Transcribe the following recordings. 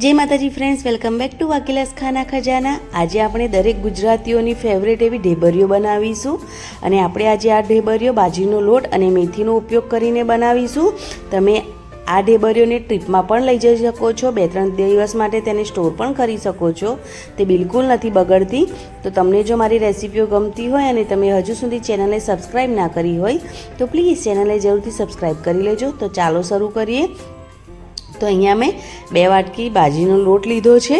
જય માતાજી friends welcome back to વાકીલાસ ખાના ખજાના. આજે આપણે દરેક ગુજરાતીઓની ફેવરેટ એવી ઢેબરીઓ બનાવીશું. અને આપણે આજે આ ઢેબરીઓ બાજરીનો લોટ અને મેથીનો ઉપયોગ કરીને બનાવીશું. તમે આ ઢેબરીઓને ટ્રીપમાં પણ લઈ જઈ શકો છો. બે ત્રણ દિવસ માટે તેને સ્ટોર પણ કરી શકો છો. તે બિલકુલ નથી બગડતી. તો તમને જો મારી રેસિપીઓ ગમતી હોય અને તમે હજુ સુધી ચેનલને સબસ્ક્રાઈબ ના કરી હોય, તો પ્લીઝ ચેનલને જરૂરથી સબસ્ક્રાઈબ કરી લેજો. તો ચાલો શરૂ કરીએ. તો અહીંયા મેં બે વાટકી બાજરીનો લોટ લીધો છે.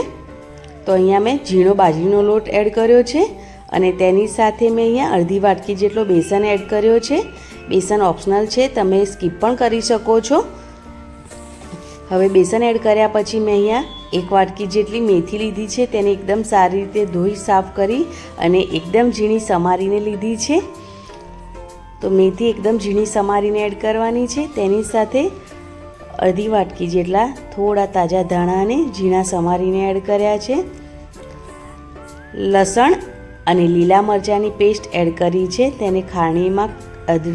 તો અહીંયા મેં ઝીણો બાજરીનો લોટ એડ કર્યો છે અને તેની સાથે મેં અહીંયા અડધી વાટકી જેટલો બેસન એડ કર્યો છે. બેસન ઓપ્શનલ છે, તમે સ્કીપ પણ કરી શકો છો. હવે બેસન એડ કર્યા પછી મેં અહીંયા એક વાટકી જેટલી મેથી લીધી છે, તેને એકદમ સારી રીતે ધોઈ સાફ કરી અને એકદમ ઝીણી સમારીને લીધી છે. તો મેથી એકદમ ઝીણી સમારીને એડ કરવાની છે. તેની સાથે અડધી વાટકી જેટલા થોડા તાજા ધાણાને ઝીણા સમારીને એડ કર્યા છે. લસણ અને લીલા મરચાંની પેસ્ટ એડ કરી છે. તેને ખાણીમાં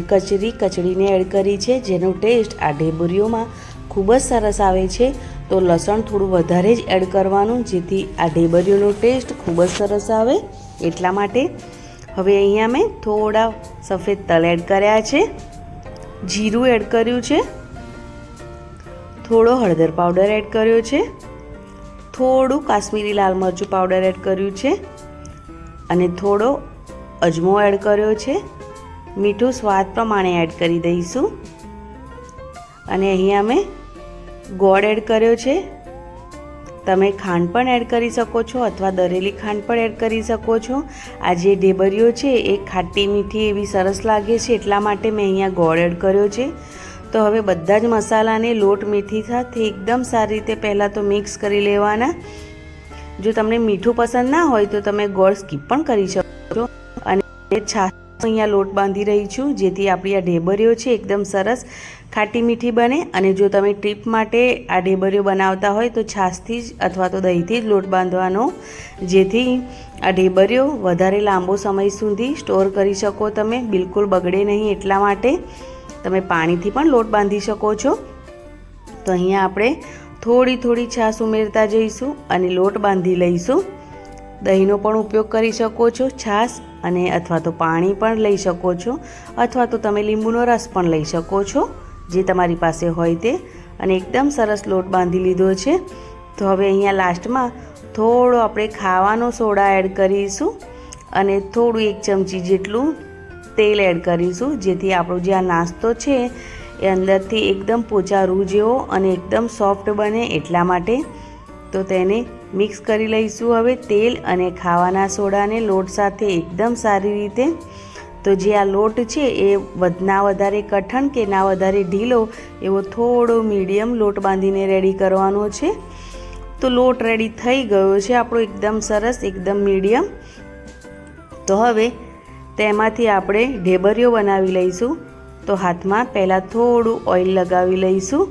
કચરી કચડીને એડ કરી છે, જેનો ટેસ્ટ આ ઢેબુરીઓમાં ખૂબ જ સરસ આવે છે. તો લસણ થોડું વધારે જ એડ કરવાનું, જેથી આ ઢેબરીઓનો ટેસ્ટ ખૂબ જ સરસ આવે. એટલા માટે હવે અહીંયા મેં થોડા સફેદ તલ એડ કર્યા છે. જીરું એડ કર્યું છે. થોડો હળદર પાવડર એડ કર્યો છે. થોડું કાશ્મીરી લાલ મરચું પાવડર એડ કર્યું છે. અને થોડો અજમો એડ કર્યો છે. મીઠું સ્વાદ પ્રમાણે એડ કરી દઈશું. અને અહીંયા મેં ગોળ એડ કર્યો છે. તમે ખાંડ પણ એડ કરી શકો છો અથવા દરેલી ખાંડ પણ એડ કરી શકો છો. આ જે ઢેબરીઓ છે, એ ખાટી મીઠી એવી સરસ લાગે છે, એટલા માટે મેં અહીંયા ગોળ એડ કર્યો છે. તો હવે બધા જ મસાલાને લોટ મીઠી સાથે એકદમ સારી રીતે પહેલાં તો મિક્સ કરી લેવાના. જો તમને મીઠું પસંદ ના હોય તો તમે ગોળ સ્કીપ પણ કરી શકો. છો અને છાશ અહીંયા લોટ બાંધી રહી છું, જેથી આપણી આ ઢેબરીઓ છે એકદમ સરસ ખાટી મીઠી બને. અને જો તમે ટ્રીપ માટે આ ઢેબરીઓ બનાવતા હોય તો છાશથી જ અથવા તો દહીંથી જ લોટ બાંધવાનો. જેથી આ ઢેબરીઓ વધારે લાંબો સમય સુધી સ્ટોર કરી શકો તમે, બિલકુલ બગડે નહીં એટલા માટે. તમે પાણીથી પણ લોટ બાંધી શકો છો. તો અહીંયા આપણે થોડી થોડી છાશ ઉમેરતા જઈશું અને લોટ બાંધી લઈશું. દહીંનો પણ ઉપયોગ કરી શકો છો, છાશ અને અથવા તો પાણી પણ લઈ શકો છો, અથવા તો તમે લીંબુનો રસ પણ લઈ શકો છો, જે તમારી પાસે હોય તે. અને એકદમ સરસ લોટ બાંધી લીધો છે. તો હવે અહીંયા લાસ્ટમાં થોડો આપણે ખાવાનો સોડા એડ કરીશું. અને થોડું એક ચમચી જેટલું તેલ એડ કરીશું, જેથી આપણો જે આ નાસ્તો છે, એ અંદરથી એકદમ પોચા રૂ જેવો અને એકદમ સોફ્ટ બને એટલા માટે. તો તેને મિક્સ કરી લઈશું હવે તેલ અને ખાવાના સોડાને લોટ સાથે એકદમ સારી રીતે. તો જે આ લોટ છે, એ ના વધારે કઠણ કે ના વધારે ઢીલો, એવો થોડો મીડિયમ લોટ બાંધીને રેડી કરવાનો છે. તો લોટ રેડી થઈ ગયો છે, આપણો એકદમ સરસ, એકદમ મીડિયમ. તો હવે તેમાંથી આપણે ઢેબરીઓ બનાવી લઈશું. તો હાથમાં પહેલાં થોડું ઓઇલ લગાવી લઈશું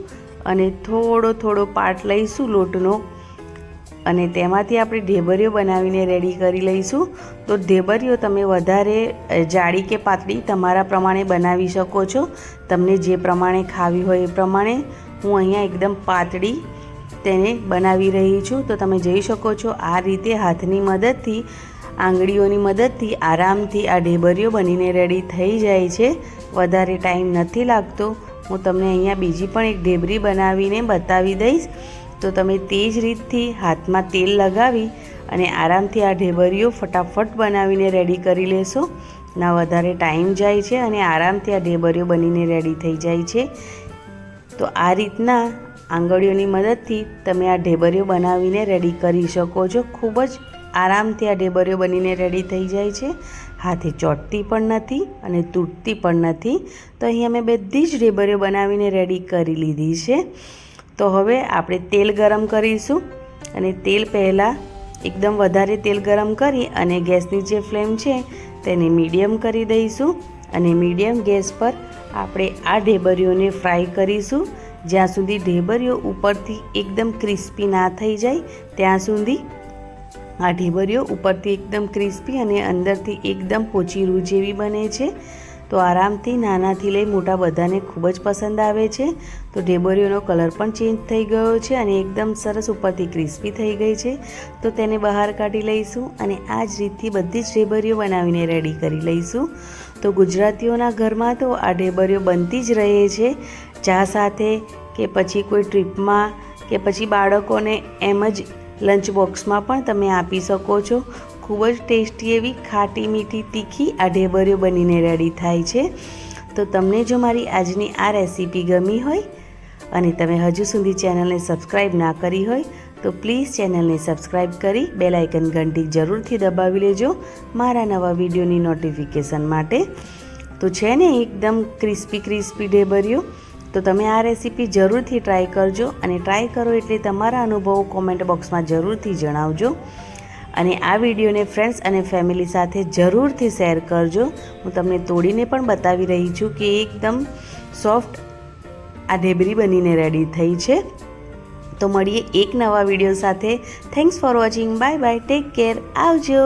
અને થોડો થોડો પાર્ટ લઈશું લોટનો. અને તેમાંથી આપણે ઢેબરીઓ બનાવીને રેડી કરી લઈશું. તો ઢેબરીઓ તમે વધારે જાડી કે પાતળી તમારા પ્રમાણે બનાવી શકો છો. તમને જે પ્રમાણે ખાવી હોય એ પ્રમાણે. હું અહીંયા એકદમ પાતળી તેને બનાવી રહી છું. તો તમે જોઈ શકો છો આ રીતે હાથની મદદથી આંગળીઓની મદદથી આરામથી આ ઢેબરીઓ બનીને રેડી થઈ જાય છે. વધારે ટાઈમ નથી લાગતો. હું તમને અહીંયા બીજી પણ એક ઢેબરી બનાવીને બતાવી દઈશ. તો તમે તે જ રીતથી હાથમાં તેલ લગાવી અને આરામથી આ ઢેબરીઓ ફટાફટ બનાવીને રેડી કરી લેશો. ના વધારે ટાઈમ જાય છે અને આરામથી આ ઢેબરીઓ બનીને રેડી થઈ જાય છે. તો આ રીતના આંગળીઓની મદદથી તમે આ ઢેબરીઓ બનાવીને રેડી કરી શકો છો. ખૂબ જ આરામથી આ ઢેબરીઓ બનીને રેડી થઈ જાય છે. હાથે ચોટતી પણ નથી અને તૂટતી પણ નથી. તો અહીં અમે બધી જ ઢેબરીઓ બનાવીને રેડી કરી લીધી છે. તો હવે આપણે તેલ ગરમ કરીશું અને તેલ પહેલાં એકદમ વધારે તેલ ગરમ કરી અને ગેસની જે ફ્લેમ છે તેને મીડિયમ કરી દઈશું અને મીડિયમ ગેસ પર આપણે આ ઢેબરીઓને ફ્રાય કરીશું. જ્યાં સુધી ઢેબરીઓ ઉપરથી એકદમ ક્રિસ્પી ના થઈ જાય, ત્યાં સુધી આ ઢેબરીઓ ઉપરથી એકદમ ક્રિસ્પી અને અંદરથી એકદમ પોચી રૂ જેવી બને છે. તો આરામથી નાનાથી લઈ મોટા બધાને ખૂબ જ પસંદ આવે છે. તો ઢેબરીઓનો કલર પણ ચેન્જ થઈ ગયો છે અને એકદમ સરસ ઉપરથી ક્રિસ્પી થઈ ગઈ છે. તો તેને બહાર કાઢી લઈશું અને આ જ રીતથી બધી જ ઢેબરીઓ બનાવીને રેડી કરી લઈશું. તો ગુજરાતીઓના ઘરમાં તો આ ઢેબરીઓ બનતી જ રહે છે. ચા સાથે કે પછી કોઈ ટ્રીપમાં કે પછી બાળકોને એમ જ લંચ બોક્સમાં પણ તમે આપી શકો છો. ખૂબ જ ટેસ્ટી એવી ખાટી મીઠી તીખી આ ઢેબરીઓ બનીને રેડી થાય છે. તો તમને જો મારી આજની આ રેસીપી ગમી હોય અને તમે હજુ સુધી ચેનલને સબસ્ક્રાઈબ ના કરી હોય, તો પ્લીઝ ચેનલને સબસ્ક્રાઈબ કરી બેલાઇકન ઘંટી જરૂરથી દબાવી લેજો મારા નવા વિડીયોની નોટિફિકેશન માટે. તો છે ને એકદમ ક્રિસ્પી ક્રિસ્પી ઢેબરીઓ. તો તમે આ રેસીપી જરૂરથી ટ્રાય કરજો અને ટ્રાય કરો એટલે તમારા અનુભવો કોમેન્ટ બોક્સમાં જરૂરથી જણાવજો. અને આ વિડીયોને ફ્રેન્ડ્સ અને ફેમિલી સાથે જરૂરથી શેર કરજો. હું તમને તોડીને પણ બતાવી રહી છું કે એકદમ સોફ્ટ આ ઢેબરી બનીને રેડી થઈ છે. તો મળીએ એક નવા વીડિયો સાથે. Thanks for watching bye bye take care આવજો.